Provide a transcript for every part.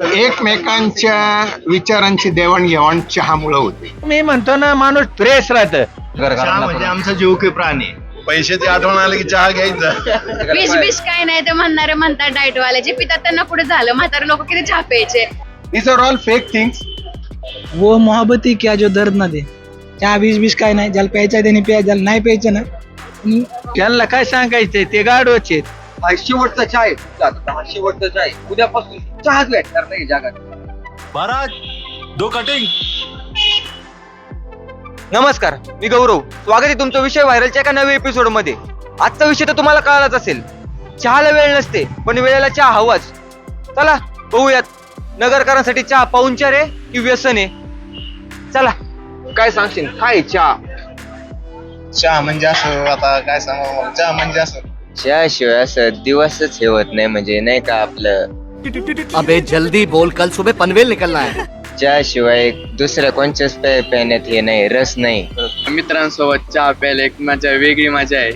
एकमेकांच्या विचारांची देवाणघेवाण चहामुळे होते. मी म्हणतो ना माणूस फ्रेश राहत. चहा म्हणजे आमचा जीव की प्राणी. पैशाची आठवण आली की चहा घ्यायचा. विष बिष काय नाही ते म्हणणारे म्हणतात डाएट वाले जे पितात त्यांना कुठे झालं म्हातारे लोक किती चहा प्यायचे. These are all fake things वो मोहब्बत ही क्या जो दर्द ना दे. चहा बीस बीस काय नाही. ज्याला प्यायचं आहे त्याने प्या ज्याला नाही प्यायचं ना. त्यांनी काय सांगायचंय? ते गाडोचे शेवटचा चहा आहे हा शेवटचा चहा आहे उद्यापासून चहाच भेटणार नाही जगात. महाराज दो कटिंग नमस्कार मी गौरव. स्वागत आहे तुमचा विषय व्हायरलच्या एका नव्या एपिसोडमध्ये. आजचा विषय तर तुम्हाला कळालाच असेल. चहाला वेळ नसते पण वेळेला चहा हवाच चला बघूयात. नगरकरांसाठी चहा पाहुणचार आहे की व्यसन आहे? चला काय सांगशील? काय आहे चहा. चहा म्हणजे असं आता काय सांगू मला चहा म्हणजे असं चहाशिवाय असं दिवसच हे होत नाही म्हणजे नाही का आपलं? अबे जल्दी बोल कल सुबह पनवेल निकलना है। चहाशिवाय दुसऱ्या कोणत्याच पे पेण्यात हे नाही रस नाही. मित्रांसोबत चहा प्यायला एक मजा वेगळी मजा आहे.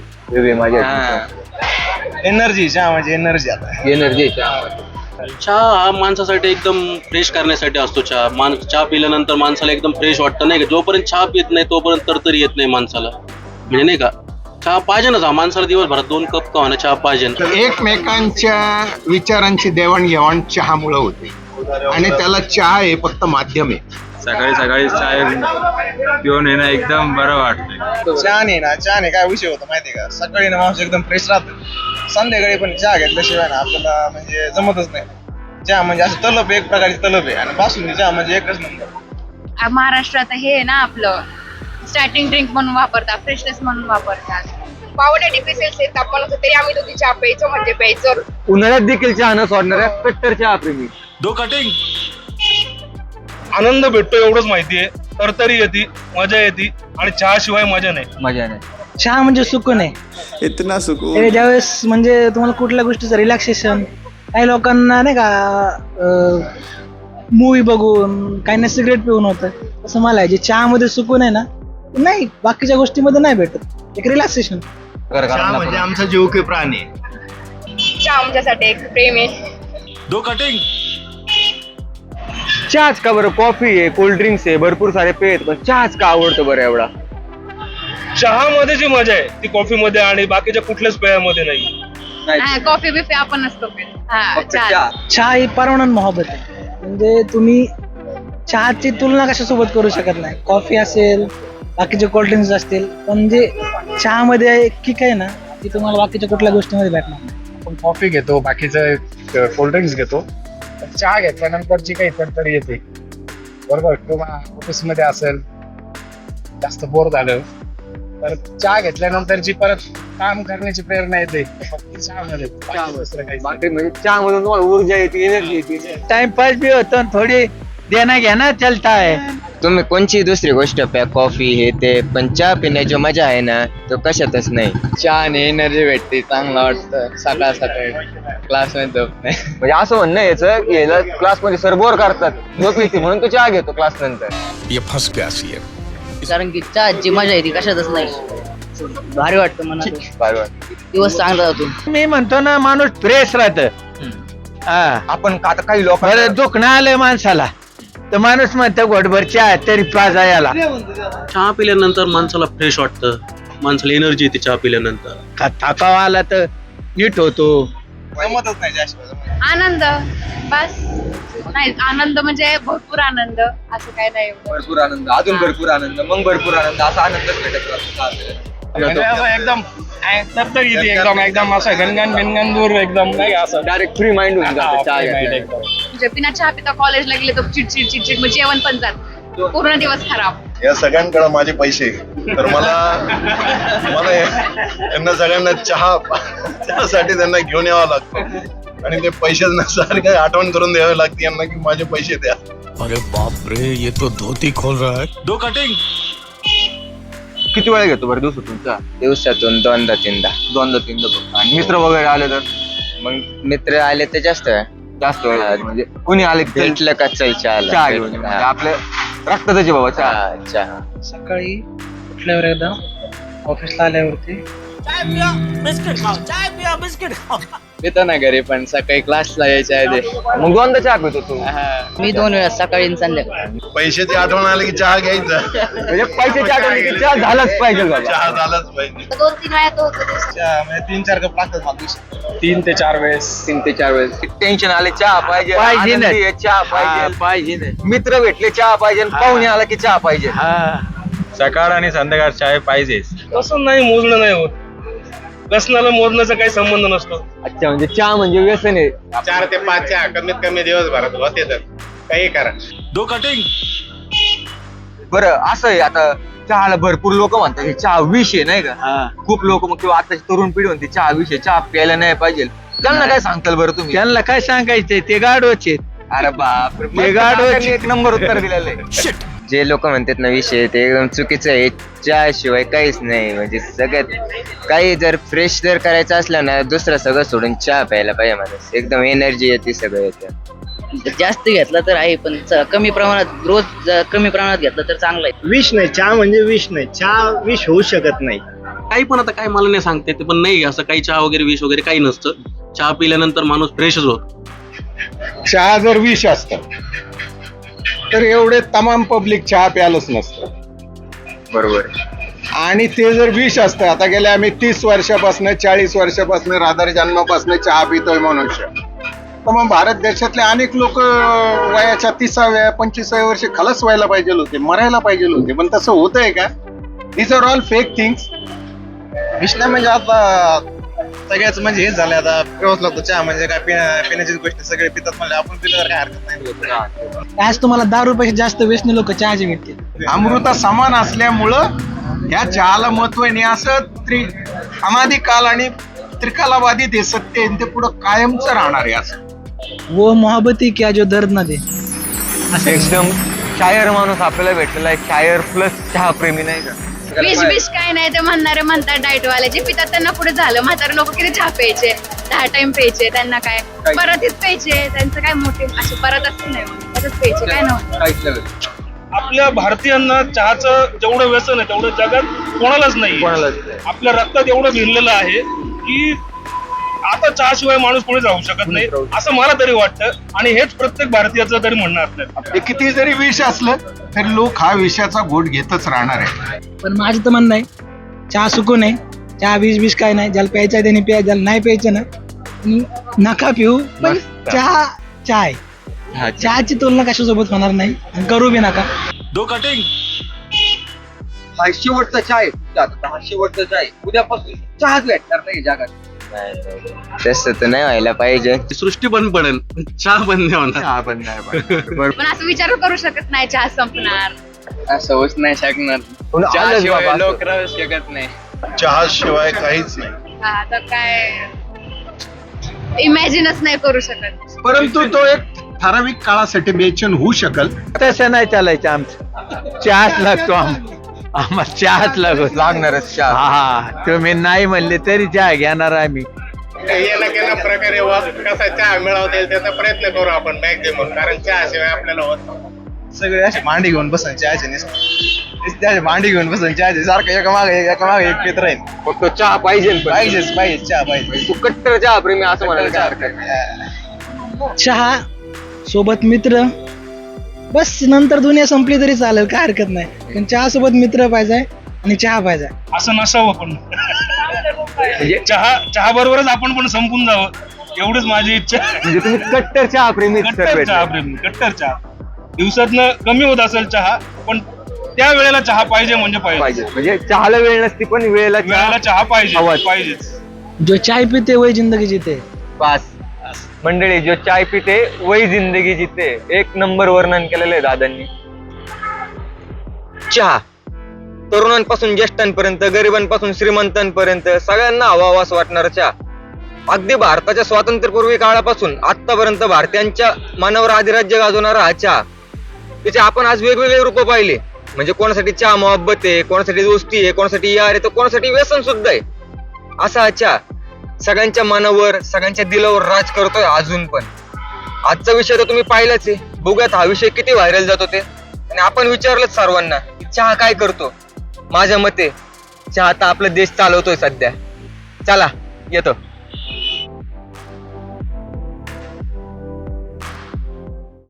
एनर्जी चहा म्हणजे एनर्जी आता. एनर्जी चहा हा माणसासाठी एकदम फ्रेश करण्यासाठी असतो चहा. माणूस चहा पिल्यानंतर माणसाला एकदम फ्रेश वाटतं नाही का? जोपर्यंत चहा पित नाही तोपर्यंत तरतरी येत नाही माणसाला. म्हणजे नाही का? चहा पाहिजे ना माणसाला दिवसभरात दोन कप का होणार चहा पाहिजे एकमेकांच्या विचारांची देवाणघेवाण चहामुळे होते. आणि त्याला चहा हे फक्त माध्यम आहे. सकाळी सकाळी चाय पिऊन येणं एकदम बरं वाटतंय. चहा नाही ना चहा नाही. काय विषय होता माहितीये का? सकाळी ना माणूस एकदम फ्रेश राहतो. संध्याकाळी पण चहा घेतल्याशिवाय ना आपल्याला म्हणजे जमतच नाही. चहा म्हणजे असं तलप आहे, एक प्रकारची तलप आहे. आणि बासुंदी चहा म्हणजे एकच नंबर. आ, महाराष्ट्रात हे आहे ना आपलं स्टार्टिंग ड्रिंक म्हणून वापरतात फ्रेशनेस म्हणून वापरतात. पावडे सेल्सिअस तापमान होतं तरी आम्ही दोघी चहा प्यायचो म्हणजे प्यायचो. उन्हाळ्यात देखील चहा न सोडणाऱ्या कट्टर चहा प्रेमी. दो कटिंग आनंद भेटतो एवढंच माहितीये तरतरी येते मजा येते आणि चहाशिवाय मजा नाही. मजा नाही. चहा म्हणजे सुकून आहे. इतना सुकून. ते ज्यावेळेस म्हणजे तुम्हाला कुठल्या गोष्टीचं रिलॅक्सेशन काही लोकांना नाही का मूवी बघून काही ना सिगरेट पिऊन होतं. तसं मला आहे जे चहामध्ये सुकून आहे ना नाही बाकीच्या गोष्टीमध्ये नाही भेटत. एक रिलॅक्सेशन चहा म्हणजे आमचा जीव की प्राणी. चहा आमच्यासाठी एक प्रेम आहे. दो कटिंग चहाच का बरं? कॉफी आहे कोल्ड ड्रिंक्स आहे भरपूर सारे पेय आहेत पण चहाच का आवडतो बरं एवढा? चहामध्ये जी मजा आहे ती कॉफीमध्ये आणि बाकीच्या कुठल्याच पेयामध्ये नाही. हा कॉफी बिफी आपण नसतो पित. हा फक्त चहा. चहा. चहा ही परमानंट मोहब्बत आहे. म्हणजे तुम्ही चहाची तुलना कशासोबत करू शकत नाही? कॉफी असेल बाकीचे कोल्ड्रिंक्स असतील पण जे चहामध्ये एक किक आहे ना ती तुम्हाला बाकीच्या कुठल्या गोष्टीमध्ये भेटणार नाही. आपण कॉफी घेतो बाकीचं कोल्ड्रिंक्स घेतो. पण चहा घेतल्यानंतर जी काही तरतरी येते बरोबर किंवा ऑफिसमध्ये असेल जास्त बोर झालं तर चहा घेतल्यानंतर जी परत काम करण्याची प्रेरणा येते फक्त चहामध्ये बाकी दुसरं काहीच नाही. बाकी म्हणजे चहामधून तुम्हाला ऊर्जा येते एनर्जी येते. टाइमपास भी होतो आणि थोडी देना घेना चलता है तुम्ही कोणची दुसरी गोष्ट प्या कॉफी हे ते पण चहा पिण्याची मजा आहे ना तो कशातच नाही. चहाने एनर्जी भेटते चांगलं वाटतं. सकाळ सकाळी क्लासमध्ये झोप नाही. म्हणजे असं म्हणणं आहे याचं की याला क्लासमध्ये सर बोर करतात. झोप येते म्हणून तो चहा घेतो क्लास नंतर. ये फंस गया सी कारण की चहाची मजा येते कशातच नाही. भारी वाटतं बरोबर दिवस चांगला जातो. मी म्हणतो ना माणूस फ्रेश राहत. हा. आपण का- आता काही लोक बरं दुखणं आलंय माणसाला. तर माणूस म्हणतो घोटभर चहा तरी पाजा याला. चहा पिल्यानंतर माणसाला फ्रेश वाटतं. माणसाला एनर्जी येते चहा पिल्यानंतर. का थकावा आला तर नीट होतो. जमतच नाही चहाशिवाय आनंद. बस. नाही आनंद म्हणजे भरपूर आनंद. असं काय नाही. भरपूर आनंद. अजून भरपूर आनंद. मग भरपूर आनंद. असा भेटत राहतो. असं एकदम येते एकदम. एकदम असं गणगण बिनगण दूर एकदम. नाही असं. डायरेक्ट फ्री माइंड होऊन जातं चहा हा. एकदम. म्हणजे बिना चहा पिता कॉलेजला गेले तर चिडचिड चिडचिड मग जेवण पण जात. पूर्ण दिवस खराब. या सगळ्यांकडे माझे पैसे. तर मला मला हे- यांना सगळ्यांना चहा चहासाठी त्यांना घेऊन यावं लागतं. आणि ते पैसे नसल्यासारखं आठवण करून द्यावे लागते यांना की माझे पैसे द्या. अरे बाप रे ये तो धोती खोल रहा है. दो कटिंग किती वेळा घेतो बरं दिवसातून? चहा दिवसातून दोनदा तीनदा. दोनदा तीनदा आणि मित्र वगैरे आले तर? मग मित्र आले तर जास्त. वेळ. जास्त वेळ लागतो. म्हणजे कुणी आले की भेटलं का चल चहा घेऊन ये. म्हणजे आपल्या रक्तातच आहे बाबा चहा चहा सकाळी उठल्यावर एकदा ऑफिसला आल्यावरती पितो ना घरी पण सकाळी क्लासला यायच्या आधी. मग दोनदा चहा पितो तू. मी दोन वेळा सकाळी आणि संध्याकाळी. पैशाची आठवण आली की चहा घ्यायचा. म्हणजे पैशाची आठवण की चहा झालाच पाहिजे बाबा. चहा झालाच पाहिजे. दोन तीन वेळा तो होतो म्हणजे तीन चार कप लागतात मला तीन ते चार वेळेस. तीन ते चार वेळेस. टेन्शन आले चहा पाहिजे पाहिजे ना. आनंदी आहे, चहा पाहिजे. पाहिजे मित्र भेटले चहा पाहिजे आणि पाहुणे आला की चहा पाहिजे. हा. सकाळ आणि संध्याकाळ चाय पाहिजेच. तसं नाही मोजणं नाही होत. व्यसनाला मोजण्याचा काही संबंध नसतो. अच्छा म्हणजे चहा म्हणजे व्यसन आहे. चार ते पाच चहा कमीत कमी दिवसभरात होते तर. काही करा. दो कटिंग बरं असं आहे आता चहाला भरपूर लोक म्हणतात की चहा विष आहे नाही का? हा. खूप लोक मग किंवा आताची तरुण पिढी म्हणते चहा विष आहे चहा प्यायला नाही पाहिजे. त्यांना काय सांगताल बरं तुम्ही? त्यांना काय सांगायचंय? ते गाडोचे अरे बाप ते गाढवाचे. एक नंबर उत्तर दिलेलं आहे. जे लोक म्हणतात ना विषय ते एकदम चुकीचं आहे. चहा शिवाय काहीच नाही. म्हणजे सगळ्यात काही जर फ्रेश जर करायचं असलं ना दुसरं सगळं सोडून चहा प्यायला पाहिजे माणूस. एकदम एनर्जी येते सगळं येतं जास्त घेतला तर आहे पण च- कमी प्रमाणात रोज ज- कमी प्रमाणात घेतला तर चांगला आहे. विष नाही चहा म्हणजे विष नाही. चहा विष होऊ शकत नाही. काही पण आता काय मला नाही सांगते ते पण नाही असं काही चहा वगैरे विष वगैरे काही नसतं. चहा पिल्यानंतर माणूस फ्रेशच होतो. चहा जर विष असत तर एवढे तमाम पब्लिक चहा प्यायलाच नसतं बरोबर. आणि ते जर विष असतं आता गेल्या आम्ही तीस वर्षापासून चाळीस वर्षापासून राधार जन्मापासून चहा पितोय मनुष्य तर मग भारत देशातले अनेक लोक वयाच्या तिसाव्या पंचवीसाव्या वर्षी खलास व्हायला पाहिजे होते मरायला पाहिजे होते पण तसं होतंय का? These are all fake things विषय म्हणजे आता सगळ्याच म्हणजे हेच झालं आता व्यवस्थ लागतो चहा म्हणजे काय पिण्या- पिण्याची गोष्ट सगळे पितात म्हणजे आपण पिलं तर काय हरकत नाही. आज तुम्हाला दहा रुपयाचे जास्त व्यसनी लोक चहाचे भेटतील. अमृता समान असल्यामुळं ह्या चहाला महत्त्व आहे आणि असं त्रि अनादी काल आणि त्रिकालाबाधित हे सत्य आहे आणि ते पुढं कायमचं राहणार आहे असं. वो मोहब्बती क्या जो दर्द न दे. एकदम शायर माणूस आपल्याला भेटलेला आहे शायर प्लस चहा प्रेमी नाही का? विष बिष काय नाही ते म्हणणारे म्हणतात डाएट वाले जे पितात त्यांना पुढे झालं म्हातारे लोक किती चहा प्यायचे? दहा टाइम प्यायचे त्यांना काय? परत प्यायचे त्यांचं काय मोठे असे परत असते नाही परत प्यायचे काय नव्हतं काहीच नाही. आपल्या भारतीयांना चहाचं जेवढं व्यसन आहे तेवढं जगात कोणालाच नाही कोणालाच नाही. आपल्या रक्तात एवढं भिनलेलं आहे की आता चहाशिवाय माणूस कोणी राहू शकत नाही. असं मला तरी वाटतं. आणि हेच प्रत्येक भारतीयाचं तरी म्हणणं ते किती जरी विष असलं तरी लोक हा विषाचा घोट घेतच राहणार आहे पण माझं तर म्हणणं आहे चहा सुकू नये. चहा बीज बीज काय नाही. ज्याला प्यायचं आहे त्याने प्या ज्याला नाही प्यायचं ना नका पिऊ. पण चहा चहा आहे चहाची तुलना कशासोबत होणार नाही आणि करू बी नका. दो कटिंग हा शेवटचा चहा आहे शेवटचा चहा आहे उद्यापासून चहाच भेटणार नाही जगात. तसं तर नाही व्हायला पाहिजे. सृष्टी बंद पडेल चहा बंद नाही होणार. चहा पण नाही. पण असं विचार करू शकत नाही चहा संपणार. असं नाही शकणार. पण आलंच चहाशिवाय बाबा. असं. लोक राहू शकत नाही. चहा शिवाय काहीच नाही. हा आता काय? इमॅजिनच नाही करू शकत. परंतु तो एक ठराविक काळासाठी बेचन होऊ शकल. तसं नाही चालायचं आमचं. चहाच लागतो आम आम्हाला चहाच लागतो लागणारच चहा. हा तुम्ही नाही म्हणले तरी चहा घेणार आम्ही. येणं केल्या प्रकारे कसा चहा मिळवता येईल त्याचा प्रयत्न करू आपण मॅक्झिमम कारण चहा शिवाय आपल्याला होत नाही. सगळे असे मांडी घेऊन बसन चहाचे नुसते असे मांडी घेऊन बसन चहाचे सारखं एका मागे एका मागे एक पित राहील. फक्त चहा पाहिजे पण. पाहिजेच पाहिजे चहा पाहिजे. तू कट्टर चहा प्रेमी असं म्हणायला काय हरकत नाही. चहा सोबत मित्र बस नंतर दुनिया संपली तरी चालेल काय हरकत नाही. पण चहा सोबत मित्र पाहिजे आणि चहा पाहिजे. असं नसावं पण म्हणजे चहा चहा बरोबरच आपण पण संपून जावं. एवढीच माझी इच्छा. आहे. म्हणजे तुम्ही कट्टर चहा प्रेमी कट्टर चहा प्रेमी कट्टर चहा. दिवसातनं कमी होत असेल चहा पण त्या वेळेला चहा पाहिजे म्हणजे पाहिजे. पाहिजे. म्हणजे चहाला वेळ नसती पण वेळेला वेळेला चहा पाहिजे हवाच. पाहिजेच. जो चाय पिते वही जिंदगी जीते. पास मंडळी जो चाय पिते वही जिंदगी जिते. एक नंबर वर्णन केलेलं आहे दादांनी. चहा. तरुणांपासून ज्येष्ठांपर्यंत गरिबांपासून श्रीमंतांपर्यंत सगळ्यांना हवावास वाटणारा चहा. अगदी भारताच्या स्वातंत्र्यपूर्वी काळापासून आतापर्यंत भारतीयांच्या मनावर अधिराज्य गाजवणारा हा चहा. त्याचे आपण आज वेगवेगळे रूप पाहिले. म्हणजे कोणासाठी चहा मोहब्बत आहे कोणासाठी दोस्ती आहे कोणासाठी यार आहे तर कोणासाठी व्यसन सुद्धा आहे. असा हा चहा. सगळ्यांच्या मनावर सगळ्यांच्या दिलावर राज करतोय अजून पण. आजचा विषय तर तुम्ही पाहिलाच आहे. बघूयात हा विषय किती व्हायरल जातो ते आणि आपण विचारलंच सर्वांना की चहा काय करतो? माझ्या मते चहा आता आपला देश चालवतोय सध्या. चला येतो.